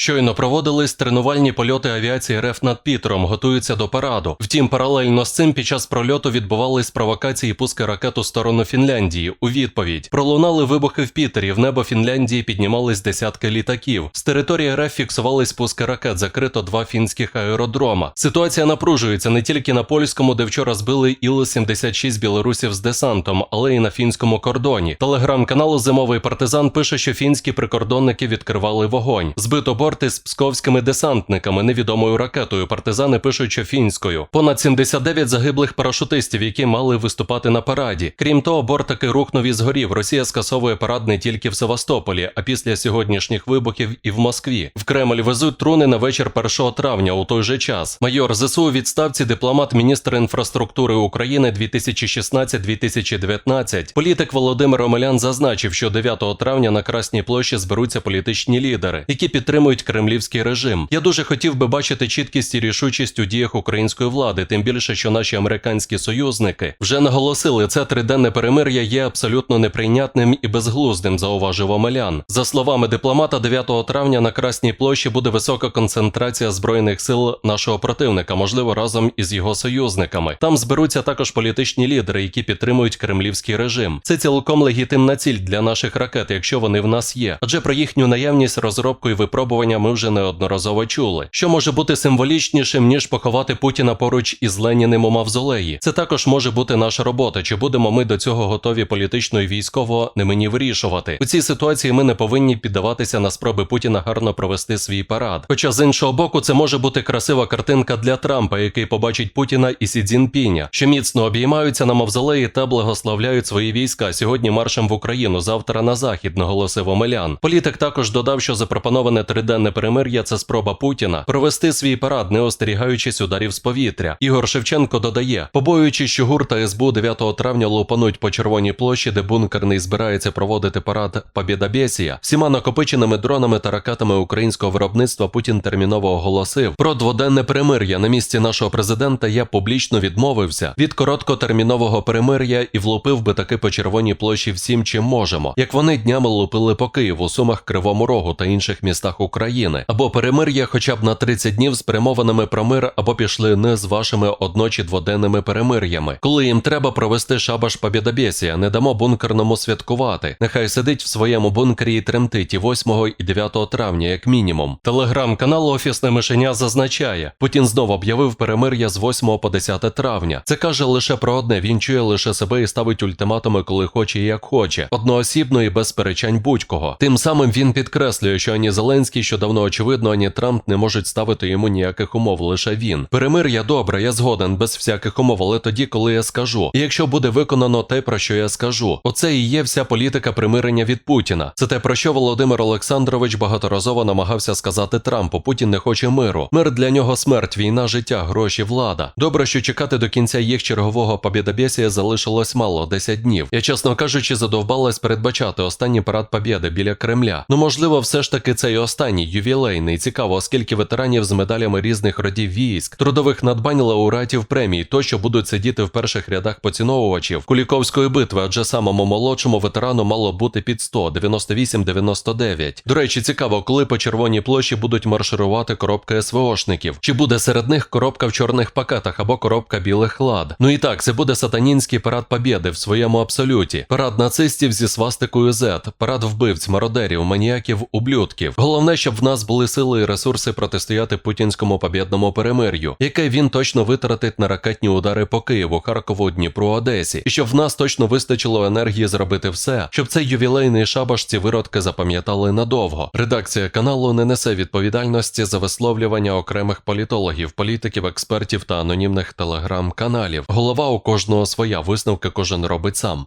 Щойно проводились тренувальні польоти авіації РФ над Пітером, готуються до параду. Втім, паралельно з цим під час прольоту відбувались провокації пуски ракет у сторону Фінляндії. У відповідь пролунали вибухи в Пітері. В небо Фінляндії піднімались десятки літаків. З території РФ фіксувались пуски ракет. Закрито два фінських аеродрома. Ситуація напружується не тільки на польському, де вчора збили Іл-76 білорусів з десантом, але й на фінському кордоні. Телеграм-канал Зимовий партизан пише, що фінські прикордонники відкривали вогонь. Збито борти з псковськими десантниками невідомою ракетою. Партизани пишуть, що фінською. Понад 79 загиблих парашутистів, які мали виступати на параді. Крім того, борт таки рухнув і згорів. Росія скасовує парад не тільки в Севастополі, а після сьогоднішніх вибухів і в Москві. В Кремль везуть труни на вечір 1 травня у той же час. Майор ЗСУ у відставці дипломат міністр інфраструктури України 2016-2019. Політик Володимир Омелян зазначив, що 9 травня на Красній площі зберуться політичні лідери, які підтримують кремлівський режим. Я дуже хотів би бачити чіткість і рішучість у діях української влади, тим більше, що наші американські союзники вже наголосили, це триденне перемир'я є абсолютно неприйнятним і безглуздим, зауважив Омелян. За словами дипломата, 9 травня на Красній площі буде висока концентрація збройних сил нашого противника, можливо, разом із його союзниками. Там зберуться також політичні лідери, які підтримують кремлівський режим. Це цілком легітимна ціль для наших ракет, якщо вони в нас є. Адже про їхню наявність, розробку і випробування ми вже неодноразово чули. Що може бути символічнішим ніж поховати Путіна поруч із Леніним у мавзолеї? Це також може бути наша робота. Чи будемо ми до цього готові політично і військово не мені вирішувати? У цій ситуації ми не повинні піддаватися на спроби Путіна гарно провести свій парад. Хоча з іншого боку, це може бути красива картинка для Трампа, який побачить Путіна і Сі Цзіньпіня, що міцно обіймаються на мавзолеї та благословляють свої війська сьогодні маршем в Україну, завтра на захід, наголосив Омелян. Політик також додав, що запропоноване триденне перемир'я це спроба Путіна провести свій парад, не остерігаючись ударів з повітря. Ігор Шевченко додає, побоюючись, що ГУР та СБУ 9 травня лупануть по червоній площі, де бункерний збирається проводити парад Побєдобєсія, всіма накопиченими дронами та ракетами українського виробництва Путін терміново оголосив про дводенне перемир'я на місці нашого президента. Я публічно відмовився від короткотермінового перемир'я і влупив би таки по червоній площі всім, чим можемо, як вони днями лупили по Києву, Сумах, Кривому Рогу та інших містах України, або перемир'я, хоча б на 30 днів з перемовинами про мир, або пішли не з вашими одночі дводенними перемир'ями. Коли їм треба провести шабаш Побєдобєсія, не дамо бункерному святкувати. Нехай сидить в своєму бункері і тремтить і 8 і 9 травня, як мінімум. Телеграм-канал Офісне мишеня зазначає, Путін знову об'явив перемир'я з 8 по 10 травня. Це каже лише про одне: він чує лише себе і ставить ультиматуми, коли хоче і як хоче, одноосібно і без сперечань будь-кого. Тим самим він підкреслює, що ані Зеленський, що давно очевидно, ані Трамп не можуть ставити йому ніяких умов. Лише він. Перемир'я добре, я згоден без всяких умов, але тоді, коли я скажу. І якщо буде виконано те, про що я скажу, оце і є вся політика примирення від Путіна. Це те, про що Володимир Олександрович багаторазово намагався сказати Трампу. Путін не хоче миру. Мир для нього смерть, війна, життя, гроші, влада. Добре, що чекати до кінця їх чергового побєдобєсія залишилось мало 10 днів. Я, чесно кажучи, задовбалась передбачати останній парад Побєди біля Кремля. Ну можливо, все ж таки цей останній ювілейний. Цікаво, оскільки ветеранів з медалями різних родів військ, трудових надбань лауреатів премій, тощо будуть сидіти в перших рядах поціновувачів Куліковської битви, адже самому молодшому ветерану мало бути під 100, 98-99. До речі, цікаво, коли по червоній площі будуть марширувати коробки СВОшників. Чи буде серед них коробка в чорних пакетах або коробка білих лад? Ну і так, це буде сатанінський парад Побєди в своєму абсолюті. Парад нацистів зі свастикою Z, парад вбивць, мародерів, маніяків, ублюдків. Головне, щоб в нас були сили і ресурси протистояти путінському побєдному перемир'ю, яке він точно витратить на ракетні удари по Києву, Харкову, Дніпру, Одесі, і щоб в нас точно вистачило енергії зробити все, щоб цей ювілейний шабаш ці виродки запам'ятали надовго. Редакція каналу не несе відповідальності за висловлювання окремих політологів, політиків, експертів та анонімних телеграм-каналів. Голова у кожного своя висновки кожен робить сам.